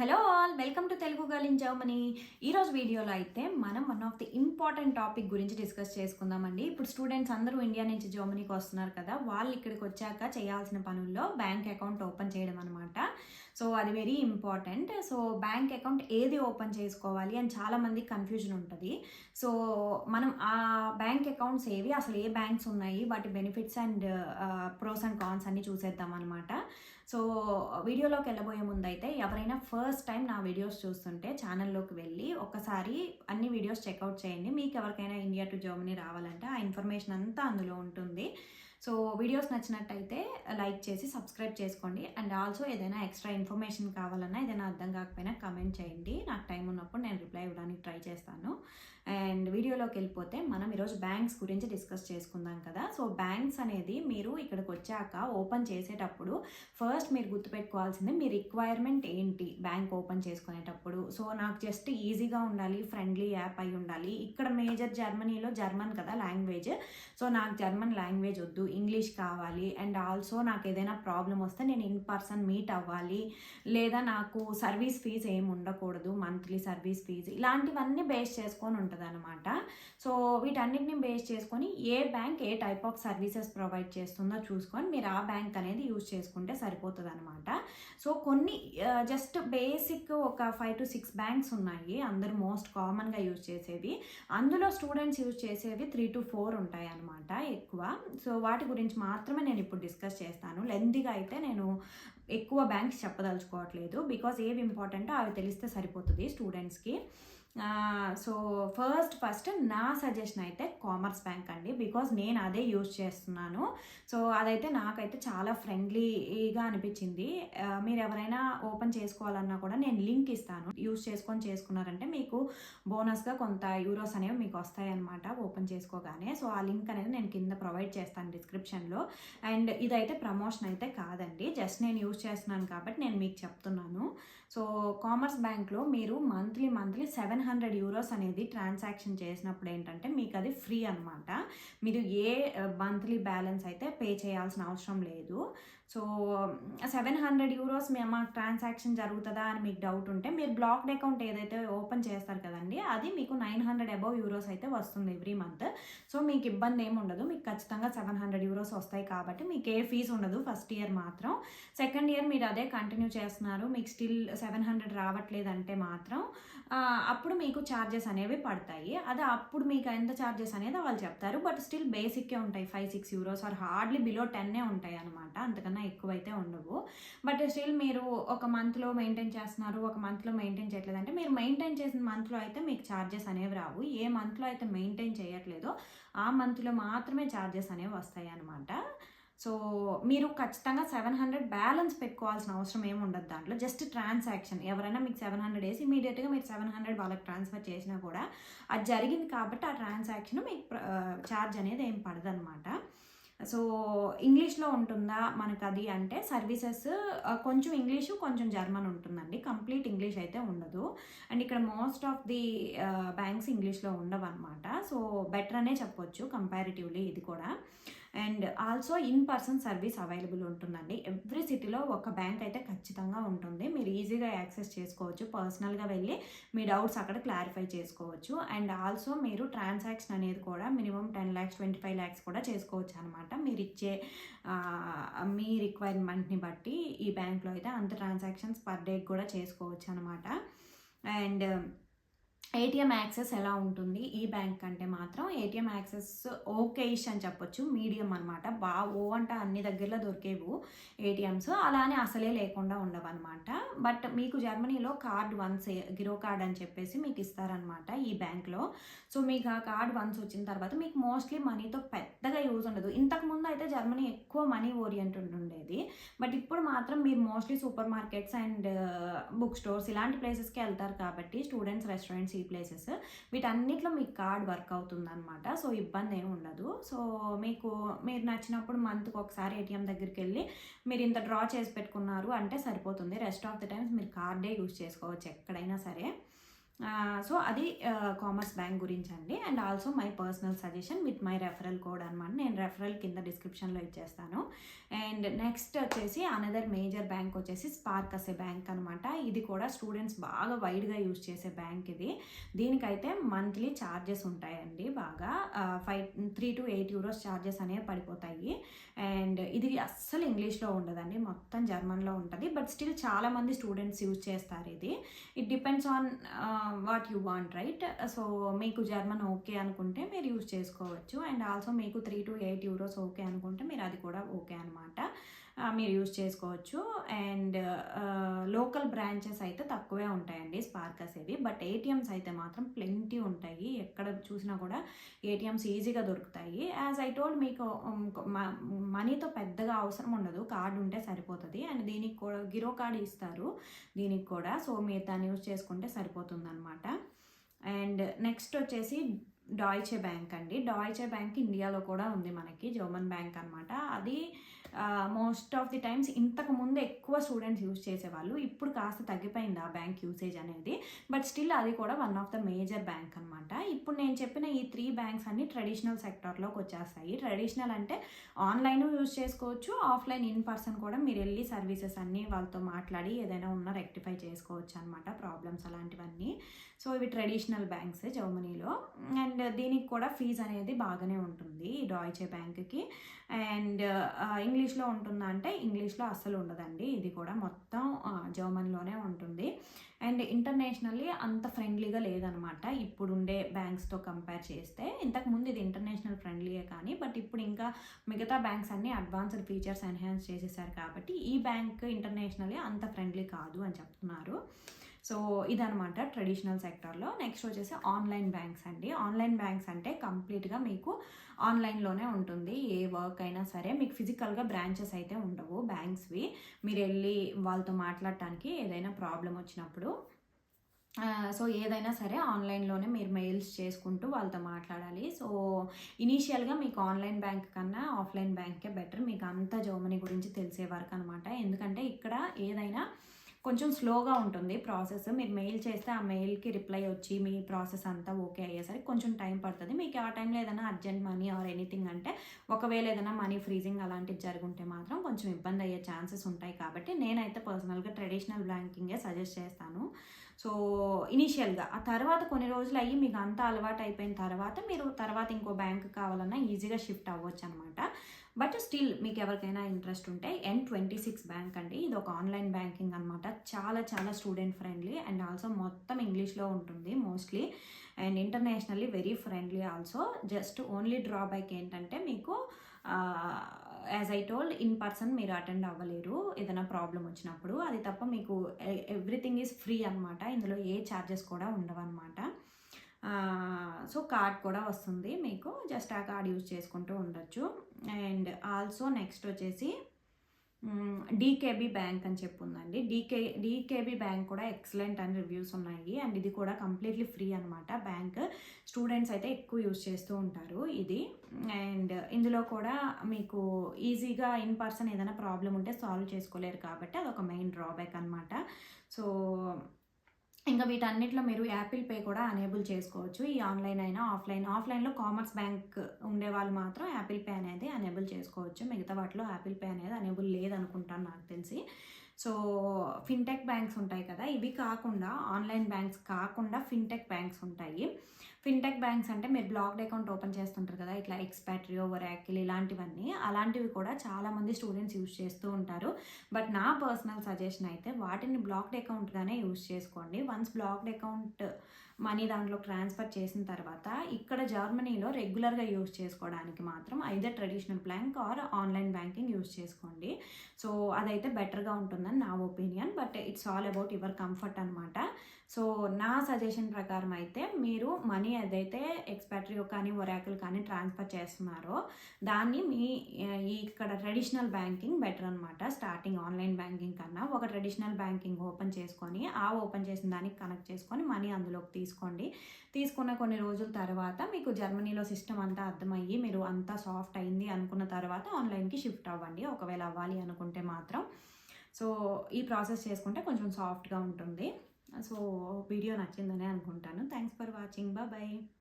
Hello all welcome to Telugu girl in Germany ఈరోజు వీడియోలో అయితే మనం one of the important topic గురించి డిస్కస్ చేసుకుందామండి. ఇప్పుడు స్టూడెంట్స్ అందరూ ఇండియా నుంచి జర్మనీకి వస్తున్నారు కదా వాళ్ళు ఇక్కడికి వచ్చాక చేయాల్సిన పనుల్లో బ్యాంక్ అకౌంట్ ఓపెన్ చేయడం అనమాట సో అది very important. So bank account ఏది ఓపెన్ చేసుకోవాలి అని చాలామంది కన్ఫ్యూజన్ ఉంటుంది. సో మనం ఆ బ్యాంక్ అకౌంట్స్ ఏవి అసలు ఏ బ్యాంక్స్ ఉన్నాయి వాటి benefits and pros and cons అన్ని చూసేద్దాం అనమాట సో వీడియోలోకి వెళ్ళబోయే ముందు అయితే ఎవరైనా ఫస్ట్ టైం నా వీడియోస్ చూస్తుంటే ఛానల్లోకి వెళ్ళి ఒకసారి అన్ని వీడియోస్ చెక్అవుట్ చేయండి. మీకు ఎవరికైనా ఇండియా టు జర్మనీ రావాలంటే ఆ ఇన్ఫర్మేషన్ అంతా అందులో ఉంటుంది. సో వీడియోస్ నచ్చినట్టయితే లైక్ చేసి సబ్స్క్రైబ్ చేసుకోండి. అండ్ ఆల్సో ఏదైనా ఎక్స్ట్రా ఇన్ఫర్మేషన్ కావాలన్నా ఏదైనా అర్థం కాకపోయినా కమెంట్ చేయండి. నాకు టైం ఉన్నప్పుడు నేను రిప్లై ఇవ్వడానికి ట్రై చేస్తాను. అండ్ వీడియోలోకి వెళ్ళిపోతే మనం ఈరోజు బ్యాంక్స్ గురించి డిస్కస్ చేసుకుందాం కదా. సో బ్యాంక్స్ అనేది మీరు ఇక్కడికి వచ్చాక ఓపెన్ చేసేటప్పుడు ఫస్ట్ మీరు గుర్తుపెట్టుకోవాల్సింది మీ రిక్వైర్మెంట్ ఏంటి బ్యాంక్ ఓపెన్ చేసుకునేటప్పుడు. సో నాకు జస్ట్ ఈజీగా ఉండాలి ఫ్రెండ్లీ యాప్ అయి ఉండాలి. ఇక్కడ మేజర్ జర్మనీలో జర్మన్ కదా లాంగ్వేజ్. సో నాకు జర్మన్ లాంగ్వేజ్ వద్దు ఇంగ్లీష్ కావాలి. అండ్ ఆల్సో నాకు ఏదైనా ప్రాబ్లం వస్తే నేను ఇన్ పర్సన్ మీట్ అవ్వాలి. లేదా నాకు సర్వీస్ ఫీజ్ ఏమి ఉండకూడదు మంత్లీ సర్వీస్ ఫీజ్. ఇలాంటివన్నీ బేస్ చేసుకొని ఉంటుంది. అనమాట సో వీటన్నిటిని బేస్ చేసుకొని ఏ బ్యాంక్ ఏ టైప్ ఆఫ్ సర్వీసెస్ ప్రొవైడ్ చేస్తుందో చూసుకొని మీరు ఆ బ్యాంక్ అనేది యూజ్ చేసుకుంటే సరిపోతుంది అనమాట సో కొన్ని జస్ట్ బేసిక్ ఒక ఫైవ్ టు సిక్స్ బ్యాంక్స్ ఉన్నాయి అందరూ మోస్ట్ కామన్గా యూజ్ చేసేవి. అందులో స్టూడెంట్స్ యూజ్ చేసేవి త్రీ టు ఫోర్ ఉంటాయి అనమాట ఎక్కువ. సో వాటి గురించి మాత్రమే నేను ఇప్పుడు డిస్కస్ చేస్తాను. లెంతీగా అయితే నేను ఎక్కువ బ్యాంక్స్ చెప్పదలుచుకోవట్లేదు. బికాజ్ ఏవి ఇంపార్టెంటో అవి తెలిస్తే సరిపోతుంది స్టూడెంట్స్కి. సో ఫస్ట్ ఫస్ట్ నా సజెషన్ అయితే కామర్స్ బ్యాంక్ అండి. బికాజ్ నేను అదే యూజ్ చేస్తున్నాను. సో అదైతే నాకైతే చాలా ఫ్రెండ్లీగా అనిపించింది. మీరు ఎవరైనా ఓపెన్ చేసుకోవాలన్నా కూడా నేను లింక్ ఇస్తాను. యూజ్ చేసుకొని చేసుకున్నారంటే మీకు బోనస్గా కొంత యూరోస్ అనేవి మీకు వస్తాయన్నమాట ఓపెన్ చేసుకోగానే. సో ఆ లింక్ అనేది నేను కింద ప్రొవైడ్ చేస్తాను డిస్క్రిప్షన్లో అండ్ ఇదైతే ప్రమోషన్ అయితే కాదండి. జస్ట్ నేను యూజ్ చేస్తున్నాను కాబట్టి నేను మీకు చెప్తున్నాను. సో కామర్స్ బ్యాంక్లో మీరు monthly monthly seven hundred euros అనేది ట్రాన్సాక్షన్ చేసినప్పుడు ఏంటంటే మీకు అది ఫ్రీ అనమాట మీరు ఏ మంత్లీ బ్యాలెన్స్ అయితే పే చేయాల్సిన అవసరం లేదు. సో సెవెన్ హండ్రెడ్ యూరోస్ మేము మాకు ట్రాన్సాక్షన్ జరుగుతుందా అని మీకు డౌట్ ఉంటే మీరు బ్లాక్డ్ అకౌంట్ ఏదైతే ఓపెన్ చేస్తారు కదండి అది మీకు నైన్ హండ్రెడ్ అబౌవ్ యూరోస్ అయితే వస్తుంది ఎవ్రీ మంత్. సో మీకు ఇబ్బంది ఏమి ఉండదు. మీకు ఖచ్చితంగా సెవెన్ హండ్రెడ్ యూరోస్ వస్తాయి కాబట్టి మీకు ఏ ఫీజు ఉండదు ఫస్ట్ ఇయర్ మాత్రం. సెకండ్ ఇయర్ మీరు అదే కంటిన్యూ చేస్తున్నారు మీకు స్టిల్ సెవెన్ హండ్రెడ్ రావట్లేదంటే మాత్రం అప్పుడు మీకు ఛార్జెస్ అనేవి పడతాయి. అదే అప్పుడు మీకు ఎంత ఛార్జెస్ అనేది వాళ్ళు చెప్తారు. బట్ స్టిల్ బేసిక్కే ఉంటాయి five six euros or hardly below టెన్నే ఉంటాయి అనమాట అంతకన్నా ఎక్కువైతే ఉండవు. బట్ స్టిల్ మీరు ఒక మంత్లో మెయింటైన్ చేస్తున్నారు ఒక మంత్లో మెయింటైన్ చేయట్లేదు అంటే మీరు మెయింటైన్ చేసిన మంత్లో అయితే మీకు ఛార్జెస్ అనేవి రావు. ఏ మంత్లో అయితే మెయింటైన్ చేయట్లేదో ఆ మంత్లో మాత్రమే ఛార్జెస్ అనేవి వస్తాయి అనమాట సో మీరు ఖచ్చితంగా సెవెన్ హండ్రెడ్ బ్యాలెన్స్ పెట్టుకోవాల్సిన అవసరం ఏమి ఉండదు దాంట్లో. Just transaction. ఎవరైనా మీకు సెవెన్ హండ్రెడ్ వేసి ఇమీడియట్గా మీరు సెవెన్ హండ్రెడ్ వాళ్ళకి ట్రాన్స్ఫర్ చేసినా కూడా అది జరిగింది కాబట్టి ఆ ట్రాన్సాక్షన్ మీకు ఛార్జ్ అనేది ఏం పడదనమాట సో ఇంగ్లీష్లో ఉంటుందా మనకు అది అంటే సర్వీసెస్ కొంచెం ఇంగ్లీషు కొంచెం జర్మన్ ఉంటుందండి. కంప్లీట్ ఇంగ్లీష్ అయితే ఉండదు. అండ్ ఇక్కడ మోస్ట్ ఆఫ్ ది బ్యాంక్స్ ఇంగ్లీష్లో ఉండవు అనమాట సో బెటర్ అనే చెప్పొచ్చు కంపారిటివ్లీ ఇది కూడా. And also in person service available ఉంటుందండి. ఎవ్రీ సిటీలో ఒక బ్యాంక్ అయితే ఖచ్చితంగా ఉంటుంది. మీరు ఈజీగా యాక్సెస్ చేసుకోవచ్చు. పర్సనల్గా వెళ్ళి మీ డౌట్స్ అక్కడ క్లారిఫై చేసుకోవచ్చు. అండ్ ఆల్సో మీరు ట్రాన్సాక్షన్ అనేది కూడా minimum ten lakhs twenty five lakhs కూడా చేసుకోవచ్చు అనమాట మీరు ఇచ్చే మీ రిక్వైర్మెంట్ని బట్టి ఈ బ్యాంక్లో అయితే అంత ట్రాన్సాక్షన్స్ పర్ డే కూడా చేసుకోవచ్చు అనమాట అండ్ ఏటీఎం యాక్సెస్ ఎలా ఉంటుంది? ఈ బ్యాంక్ అంటే మాత్రం ఏటీఎం యాక్సెస్ ఓకేష్ అని చెప్పొచ్చు. మీడియం అనమాట బా ఓ అంటే అన్ని దగ్గరలో దొరికేవు ఏటీఎమ్స్ అలానే అసలే లేకుండా ఉండవు అనమాట బట్ మీకు జర్మనీలో కార్డ్ వన్స్ గిరో కార్డ్ అని చెప్పేసి మీకు ఇస్తారనమాట ఈ బ్యాంక్లో. సో మీకు ఆ కార్డ్ వన్స్ వచ్చిన తర్వాత మీకు మోస్ట్లీ మనీతో పెద్దగా యూజ్ ఉండదు. ఇంతకుముందు అయితే జర్మనీ ఎక్కువ మనీ ఓరియంటెడ్ ఉండేది. బట్ ఇప్పుడు మాత్రం మీరు mostly supermarkets and book stores ఇలాంటి ప్లేసెస్కి వెళ్తారు కాబట్టి స్టూడెంట్స్ రెస్టారెంట్స్ ఈ ప్లేసెస్ వీటన్నిటిలో మీకు కార్డ్ వర్క్ అవుతుంది అనమాట సో ఇబ్బంది ఏమి ఉండదు. సో మీకు మీరు నచ్చినప్పుడు మంత్కి ఒకసారి ఏటీఎం దగ్గరికి వెళ్ళి మీరు ఇంత డ్రా చేసి పెట్టుకున్నారు అంటే సరిపోతుంది. రెస్ట్ ఆఫ్ ద టైమ్స్ మీరు కార్డే యూజ్ చేసుకోవచ్చు ఎక్కడైనా సరే. సో అది కామర్స్ బ్యాంక్ గురించి అండి and also my personal suggestion with my referral code అనమాట నేను రెఫరల్ కింద డిస్క్రిప్షన్లో ఇచ్చేస్తాను. అండ్ నెక్స్ట్ వచ్చేసి అనదర్ మేజర్ బ్యాంక్ వచ్చేసి స్పార్క్ అసే బ్యాంక్ అనమాట ఇది కూడా స్టూడెంట్స్ బాగా వైడ్గా యూజ్ చేసే బ్యాంక్ ఇది. దీనికైతే మంత్లీ ఛార్జెస్ ఉంటాయండి బాగా. Five three to eight euros charges అనేవి పడిపోతాయి. అండ్ ఇది అస్సలు ఇంగ్లీష్లో ఉండదండి. మొత్తం జర్మన్లో ఉంటుంది. బట్ స్టిల్ చాలామంది స్టూడెంట్స్ యూజ్ చేస్తారు ఇది. It depends on what you want right so మీకు జర్మన్ ఓకే అనుకుంటే మీరు యూజ్ చేసుకోవచ్చు. అండ్ ఆల్సో మీకు three to eight euros okay అనుకుంటే మీరు అది కూడా ఓకే అనమాట మీరు యూజ్ చేసుకోవచ్చు. అండ్ లోకల్ బ్రాంచెస్ అయితే తక్కువే ఉంటాయండి స్పార్కస్ ఇవి. బట్ ఏటీఎమ్స్ అయితే మాత్రం ప్లెంటీ ఉంటాయి. ఎక్కడ చూసినా కూడా ఏటీఎమ్స్ ఈజీగా దొరుకుతాయి. యాజ్ ఐ టోల్డ్ మీకు మనీతో పెద్దగా అవసరం ఉండదు. కార్డు ఉంటే సరిపోతుంది. అండ్ దీనికి కూడా గిరో కార్డు ఇస్తారు. దీనికి కూడా. సో మీరు దాన్ని యూజ్ చేసుకుంటే సరిపోతుంది అనమాట అండ్ నెక్స్ట్ వచ్చేసి డాయిచే బ్యాంక్ అండి. డాయిచే బ్యాంక్ ఇండియాలో కూడా ఉంది మనకి. జర్మన్ బ్యాంక్ అనమాట అది మోస్ట్ ఆఫ్ ది టైమ్స్ ఇంతకు ముందు ఎక్కువ స్టూడెంట్స్ యూజ్ చేసేవాళ్ళు. ఇప్పుడు కాస్త తగ్గిపోయింది ఆ బ్యాంక్ యూసేజ్ అనేది. బట్ స్టిల్ అది కూడా one of the major bank అనమాట ఇప్పుడు నేను చెప్పిన ఈ త్రీ బ్యాంక్స్ అన్ని ట్రెడిషనల్ సెక్టార్లోకి వచ్చేస్తాయి. ట్రెడిషనల్ అంటే ఆన్లైన్ యూజ్ చేసుకోవచ్చు ఆఫ్లైన్ ఇన్ పర్సన్ కూడా మీరు వెళ్ళి సర్వీసెస్ అన్నీ వాళ్ళతో మాట్లాడి ఏదైనా ఉన్నా రెక్టిఫై చేసుకోవచ్చు అనమాట ప్రాబ్లమ్స్ అలాంటివన్నీ. సో ఇవి ట్రెడిషనల్ బ్యాంక్స్ జర్మనీలో. అండ్ దీనికి కూడా ఫీజు అనేది బాగానే ఉంటుంది డాయిచే బ్యాంక్కి. అండ్ ఇంగ్లీష్లో ఉంటుందా అంటే ఇంగ్లీష్లో అస్సలు ఉండదండి. ఇది కూడా మొత్తం జర్మన్లోనే ఉంటుంది. అండ్ ఇంటర్నేషనల్లీ అంత ఫ్రెండ్లీగా లేదనమాట. ఇప్పుడుండే బ్యాంక్స్తో కంపేర్ చేస్తే ఇంతకుముందు ఇది ఇంటర్నేషనల్ ఫ్రెండ్లీయే కానీ బట్ ఇప్పుడు ఇంకా మిగతా బ్యాంక్స్ అన్నీ అడ్వాన్స్డ్ ఫీచర్స్ ఎన్హాన్స్ చేసేసారు కాబట్టి ఈ బ్యాంక్ ఇంటర్నేషనల్లీ అంత ఫ్రెండ్లీ కాదు అని చెప్తున్నారు. సో ఇదనమాట ట్రెడిషనల్ సెక్టర్లో నెక్స్ట్ వచ్చేసి ఆన్లైన్ బ్యాంక్స్ అండి. ఆన్లైన్ బ్యాంక్స్ అంటే కంప్లీట్గా మీకు ఆన్లైన్లోనే ఉంటుంది. ఏ వర్క్ అయినా సరే మీకు ఫిజికల్గా బ్రాంచెస్ అయితే ఉండవు బ్యాంక్స్వి మీరు వెళ్ళి వాళ్ళతో మాట్లాడటానికి ఏదైనా ప్రాబ్లం వచ్చినప్పుడు సో ఏదైనా సరే ఆన్లైన్లోనే మీరు మెయిల్స్ చేసుకుంటూ వాళ్ళతో మాట్లాడాలి. సో ఇనీషియల్గా మీకు ఆన్లైన్ బ్యాంక్ కన్నా ఆఫ్లైన్ బ్యాంకే బెటర్ మీకు అంత జర్మనీ గురించి తెలిసే వరకు అనమాట ఎందుకంటే ఇక్కడ ఏదైనా కొంచెం స్లోగా ఉంటుంది ప్రాసెస్. మీరు మెయిల్ చేస్తే ఆ మెయిల్కి రిప్లై వచ్చి మీ ప్రాసెస్ అంతా ఓకే అయ్యేసరికి కొంచెం టైం పడుతుంది. మీకు ఆ టైంలో ఏదైనా అర్జెంట్ మనీ ఆర్ ఎనీథింగ్ అంటే ఒకవేళ ఏదైనా మనీ ఫ్రీజింగ్ అలాంటివి జరుగుంటే మాత్రం కొంచెం ఇబ్బంది అయ్యే ఛాన్సెస్ ఉంటాయి కాబట్టి నేనైతే పర్సనల్గా ట్రెడిషనల్ బ్యాంకింగే సజెస్ట్ చేస్తాను. సో ఇనీషియల్గా. ఆ తర్వాత కొన్ని రోజులు అయ్యి మీకు అంతా అలవాటు అయిపోయిన తర్వాత మీరు తర్వాత ఇంకో బ్యాంక్ కావాలన్నా ఈజీగా షిఫ్ట్ అవ్వచ్చు అనమాట బట్ స్టిల్ మీకు ఎవరికైనా ఇంట్రెస్ట్ ఉంటే ఎన్ ట్వంటీ సిక్స్ బ్యాంక్ అండి. ఇది ఒక ఆన్లైన్ బ్యాంకింగ్ అనమాట. చాలా చాలా స్టూడెంట్ ఫ్రెండ్లీ అండ్ ఆల్సో మొత్తం ఇంగ్లీష్లో ఉంటుంది mostly. And internationally very friendly also. Just only drawback ఏంటంటే మీకు as I told in person మీరు అటెండ్ అవ్వలేరు ఏదైనా ప్రాబ్లం వచ్చినప్పుడు. అది తప్ప మీకు ఎవ్రీథింగ్ ఈజ్ ఫ్రీ అనమాట ఇందులో ఏ ఛార్జెస్ కూడా ఉండవన్నమాట సో కార్డ్ కూడా వస్తుంది మీకు. జస్ట్ ఆ కార్డ్ యూజ్ చేసుకుంటూ ఉండొచ్చు. అండ్ ఆల్సో నెక్స్ట్ వచ్చేసి డీకేబీ బ్యాంక్ అని చెప్పి ఉందండి డీకే డీకేబీ బ్యాంక్ కూడా ఎక్సలెంట్ అని రివ్యూస్ ఉన్నాయి. అండ్ ఇది కూడా కంప్లీట్లీ ఫ్రీ అనమాట బ్యాంక్ స్టూడెంట్స్ అయితే ఎక్కువ యూజ్ చేస్తూ ఉంటారు ఇది. అండ్ ఇందులో కూడా మీకు ఈజీగా ఇన్ పర్సన్ ఏదైనా ప్రాబ్లం ఉంటే సాల్వ్ చేసుకోలేరు కాబట్టి అదొక మెయిన్ డ్రాబ్యాక్ అనమాట సో ఇంకా వీటన్నిటిలో మీరు యాపిల్ పే కూడా అనేబుల్ చేసుకోవచ్చు. ఈ ఆన్లైన్ అయినా ఆఫ్లైన్. ఆఫ్లైన్లో కామర్స్ బ్యాంక్ ఉండే వాళ్ళు మాత్రం యాపిల్ పే అనేది అనేబుల్ చేసుకోవచ్చు. మిగతా వాటిలో యాపిల్ పే అనేది అనేబుల్ లేదనుకుంటాను నాకు తెలిసి. సో ఫిన్టెక్ బ్యాంక్స్ ఉంటాయి కదా ఇవి కాకుండా ఆన్లైన్ బ్యాంక్స్ కాకుండా ఫిన్టెక్ బ్యాంక్స్ ఉంటాయి. ఫిన్టెక్ బ్యాంక్స్ అంటే మీరు బ్లాక్డ్ అకౌంట్ ఓపెన్ చేస్తుంటారు కదా ఇట్లా ఎక్స్పాట్రియో వరాకిల్ ఇలాంటివన్నీ. అలాంటివి కూడా చాలామంది స్టూడెంట్స్ యూజ్ చేస్తూ ఉంటారు. బట్ నా పర్సనల్ సజెషన్ అయితే వాటిని బ్లాక్డ్ అకౌంట్గానే యూజ్ చేసుకోండి. వన్స్ బ్లాక్డ్ అకౌంట్ మనీ దాంట్లో ట్రాన్స్ఫర్ చేసిన తర్వాత ఇక్కడ జర్మనీలో రెగ్యులర్గా యూజ్ చేసుకోవడానికి మాత్రం either traditional bank or online banking use చేసుకోండి. సో అదైతే బెటర్గా ఉంటుందని నా opinion. But it's all about your comfort అనమాట సో నా సజెషన్ ప్రకారం అయితే మీరు మనీ ఏదైతే ఎక్స్పాట్రియో కానీ ఒరాకిల్ కానీ ట్రాన్స్ఫర్ చేస్తున్నారో దాన్ని మీ ఇక్కడ ట్రెడిషనల్ బ్యాంకింగ్ బెటర్ అనమాట స్టార్టింగ్ ఆన్లైన్ బ్యాంకింగ్ కన్నా ఒక ట్రెడిషనల్ బ్యాంకింగ్ ఓపెన్ చేసుకొని ఆ ఓపెన్ చేసిన దానికి కనెక్ట్ చేసుకొని మనీ అందులోకి తీసుకోండి. తీసుకున్న కొన్ని రోజుల తర్వాత మీకు జర్మనీలో సిస్టమ్ అంతా అర్థమయ్యి మీరు అంతా సాఫ్ట్ అయింది అనుకున్న తర్వాత ఆన్లైన్కి షిఫ్ట్ అవ్వండి. ఒకవేళ అవ్వాలి అనుకుంటే మాత్రం. సో ఈ ప్రాసెస్ చేసుకుంటే కొంచెం సాఫ్ట్గా ఉంటుంది. సో వీడియో నచ్చిందనే అనుకుంటాను. Thanks for watching. బాయ్